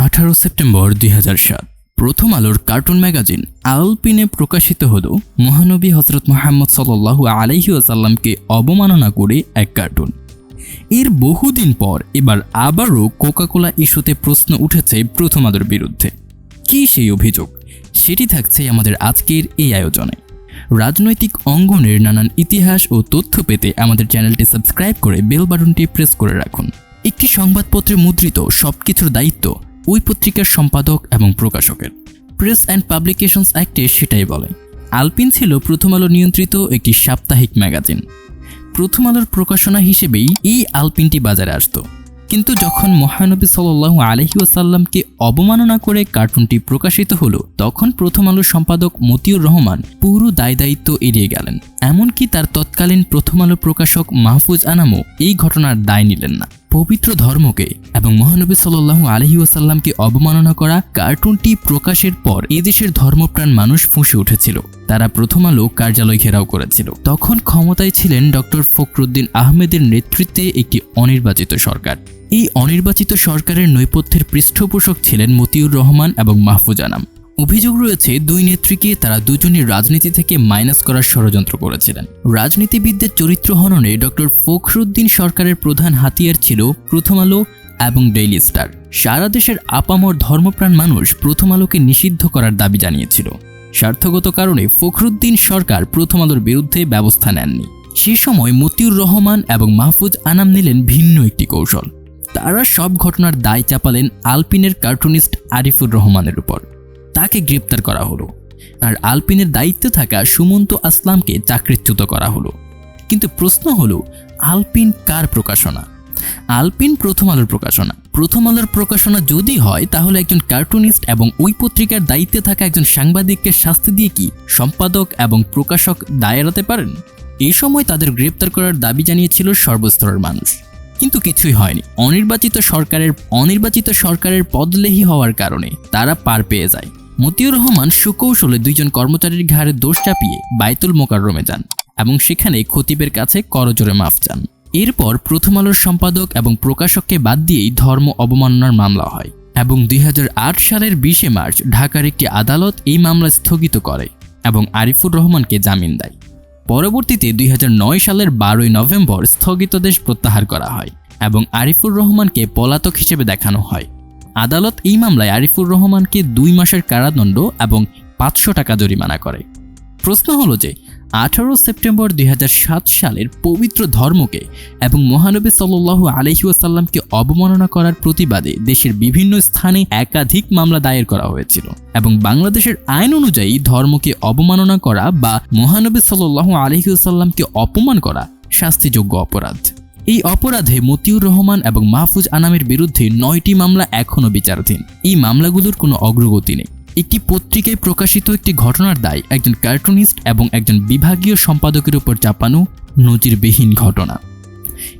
আঠারো সেপ্টেম্বর দুই প্রথম আলোর কার্টুন ম্যাগাজিন আলপিনে প্রকাশিত হল মহানবী হজরত মোহাম্মদ সাল্লাহু আলহি আসাল্লামকে অবমাননা করে এক কার্টুন। এর বহুদিন পর এবার আবারও কোকাকোলা ইস্যুতে প্রশ্ন উঠেছে প্রথম আলোর বিরুদ্ধে। কী সেই অভিযোগ? সেটি থাকছে আমাদের আজকের এই আয়োজনে। রাজনৈতিক অঙ্গনের নানান ইতিহাস ও তথ্য পেতে আমাদের চ্যানেলটি সাবস্ক্রাইব করে বেল বাটনটি প্রেস করে রাখুন। একটি সংবাদপত্রে মুদ্রিত সবকিছুর দায়িত্ব ওই পত্রিকার সম্পাদক এবং প্রকাশকের। প্রেস অ্যান্ড পাবলিকেশনস অ্যাক্টে সেটাই বলে। আলপিন ছিল প্রথম আলো নিয়ন্ত্রিত একটি সাপ্তাহিক ম্যাগাজিন। প্রথম আলোর প্রকাশনা হিসেবেই এই আলপিনটি বাজারে আসতো। কিন্তু যখন মহানবী সাল্লাল্লাহু আলহি ওয়াসাল্লামকে অবমাননা করে কার্টুনটি প্রকাশিত হলো, তখন প্রথম আলোর সম্পাদক মতিউর রহমান পুরো দায় দায়িত্ব এড়িয়ে গেলেন। এমনকি তার তৎকালীন প্রথম আলো প্রকাশক মাহফুজ আনামও এই ঘটনার দায় নিলেন না। পবিত্র ধর্মকে এবং মহানবী সাল্লাল্লাহু আলহি ওয়াসাল্লামকে অবমাননা করা কার্টুনটি প্রকাশের পর এদেশের ধর্মপ্রাণ মানুষ ফুঁসে উঠেছিল। তারা প্রথম আলো কার্যালয় ঘেরাও করেছিল। তখন ক্ষমতায় ছিলেন ডক্টর ফখরুদ্দিন আহমেদের নেতৃত্বে একটি অনির্বাচিত সরকার। এই অনির্বাচিত সরকারের নৈপথ্যের পৃষ্ঠপোষক ছিলেন মতিউর রহমান এবং মাহফুজ আনাম। অভিযোগ রয়েছে, দুই নেত্রীকে তারা দুজনই রাজনীতি থেকে মাইনাস করার ষড়যন্ত্র করেছিলেন। রাজনীতিবিদদের চরিত্র হননে ডক্টর ফখরুদ্দিন সরকারের প্রধান হাতিয়ার ছিল প্রথম আলো এবং ডেইলি স্টার। সারা দেশের আপামর ধর্মপ্রাণ মানুষ প্রথম আলোকে নিষিদ্ধ করার দাবি জানিয়েছিল। স্বার্থগত কারণে ফখরুদ্দিন সরকার প্রথম আলোর বিরুদ্ধে ব্যবস্থা নেননি। সে সময় মতিউর রহমান এবং মাহফুজ আনাম নিলেন ভিন্ন একটি কৌশল। তারা সব ঘটনার দায় চাপালেন আলপিনের কার্টুনিস্ট আরিফুর রহমানের উপর। তাকে গ্রেপ্তার করা হলো। আর আলপিনের দায়িত্বে থাকা সুমন্ত আসলামকে চাকরিচ্যুত করা হলো। কিন্তু প্রশ্ন হলো, আলপিন কার প্রকাশনা? আলপিন প্রথম আলোর প্রকাশনা। প্রথম আলোর প্রকাশনা যদি হয়, তাহলে একজন কার্টুনিস্ট এবং ওই পত্রিকার দায়িত্বে থাকা একজন সাংবাদিককে শাস্তি দিয়ে কি সম্পাদক এবং প্রকাশক দায় এড়াতে পারেন? এই সময় তাদের গ্রেপ্তার করার দাবি জানিয়েছিল সর্বস্তরের মানুষ। কিন্তু কিছুই হয়নি। অনির্বাচিত সরকারের অনির্বাচিত সরকারের পদলেহী হওয়ার কারণে তারা পার পেয়ে যায়। মতিউর রহমান সুকৌশলে দুইজন কর্মচারীর ঘাড়ে দোষ চাপিয়ে বাইতুল মোকাররমে যান এবং সেখানে খতিবের কাছে করজোরে মাফ চান। এরপর প্রথম আলোর সম্পাদক এবং প্রকাশককে বাদ দিয়েই ধর্ম অবমাননার মামলা হয় এবং দুই হাজার আট সালের বিশে মার্চ ঢাকার একটি আদালত এই মামলা স্থগিত করে এবং আরিফুর রহমানকে জামিন দেয়। পরবর্তীতে দুই হাজার নয় সালের বারোই নভেম্বর স্থগিতাদেশ প্রত্যাহার করা হয় এবং আরিফুর রহমানকে পলাতক হিসেবে দেখানো হয়। আদালত এই মামলায় আরিফুর রহমানকে দুই মাসের কারাদণ্ড এবং পাঁচশো টাকা জরিমানা করে। প্রশ্ন হলো যে, আঠারো সেপ্টেম্বর দুই হাজার সাত সালের পবিত্র ধর্মকে এবং মহানবী সাল্লু আলহিউসাল্লামকে অবমাননা করার প্রতিবাদে দেশের বিভিন্ন স্থানে একাধিক মামলা দায়ের করা হয়েছিল এবং বাংলাদেশের আইন অনুযায়ী ধর্মকে অবমাননা করা বা মহানবী সাল্লু আলহিউসাল্লামকে অপমান করা শাস্তিযোগ্য অপরাধ। এই অপরাধে মতিউর রহমান এবং মাহফুজ আনামের বিরুদ্ধে নয়টি মামলা এখনও বিচারাধীন। এই মামলাগুলোর কোনো অগ্রগতি নেই। একটি পত্রিকায় প্রকাশিত একটি ঘটনার দায় একজন কার্টুনিস্ট এবং একজন বিভাগীয় সম্পাদকের উপর চাপানো নজিরবিহীন ঘটনা।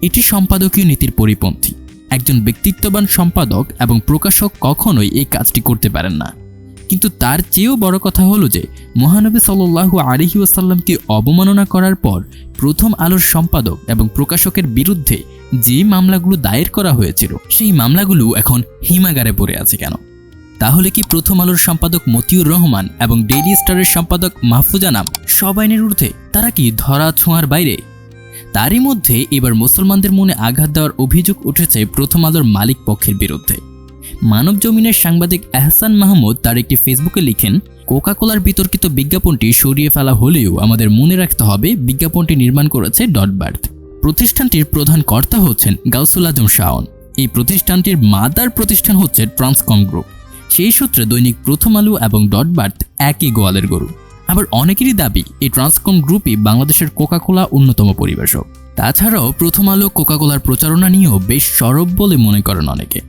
এটি সম্পাদকীয় নীতির পরিপন্থী। একজন ব্যক্তিত্ববান সম্পাদক এবং প্রকাশক কখনোই এই কাজটি করতে পারেন না। কিন্তু তার চেয়েও বড় কথা হলো যে, মহানবী সাল্লাহু আলহি ওয়াসাল্লামকে অবমাননা করার পর প্রথম আলোর সম্পাদক এবং প্রকাশকের বিরুদ্ধে যে মামলাগুলো দায়ের করা হয়েছিল, সেই মামলাগুলো এখন হিমাগারে পড়ে আছে কেন? তাহলে কি প্রথম আলোর সম্পাদক মতিউর রহমান এবং ডেইলি স্টারের সম্পাদক মাহফুজ আনাম সব আইনের ঊর্ধ্বে তারা কি ধরা ছোঁয়ার বাইরে? তারই মধ্যে এবার মুসলমানদের মনে আঘাত দেওয়ার অভিযোগ উঠেছে প্রথম আলোর মালিক পক্ষের বিরুদ্ধে। মানব জমিনের সাংবাদিক এহসান মাহমুদ তার একটি ফেসবুকে লিখেন, কোকাকোলার বিতর্কিত বিজ্ঞাপনটি সরিয়ে ফেলা হলেও আমাদের মনে রাখতে হবে বিজ্ঞাপনটি নির্মাণ করেছে ডটবার্থ প্রতিষ্ঠানটির প্রধান কর্তা হচ্ছেন গাউসুল আজম শাওন। এই প্রতিষ্ঠানটির মাদার প্রতিষ্ঠান হচ্ছে ট্রান্সকম গ্রুপ। সেই সূত্রে দৈনিক প্রথম আলু এবং ডটবার্থ একই গোয়ালের গরু। আবার অনেকেরই দাবি, এই ট্রান্সকম গ্রুপই বাংলাদেশের কোকাকোলা অন্যতম পরিবেশক। তাছাড়াও প্রথম আলো কোকাকোলার প্রচারণা নিয়েও বেশ সরব বলে মনে করেন অনেকে।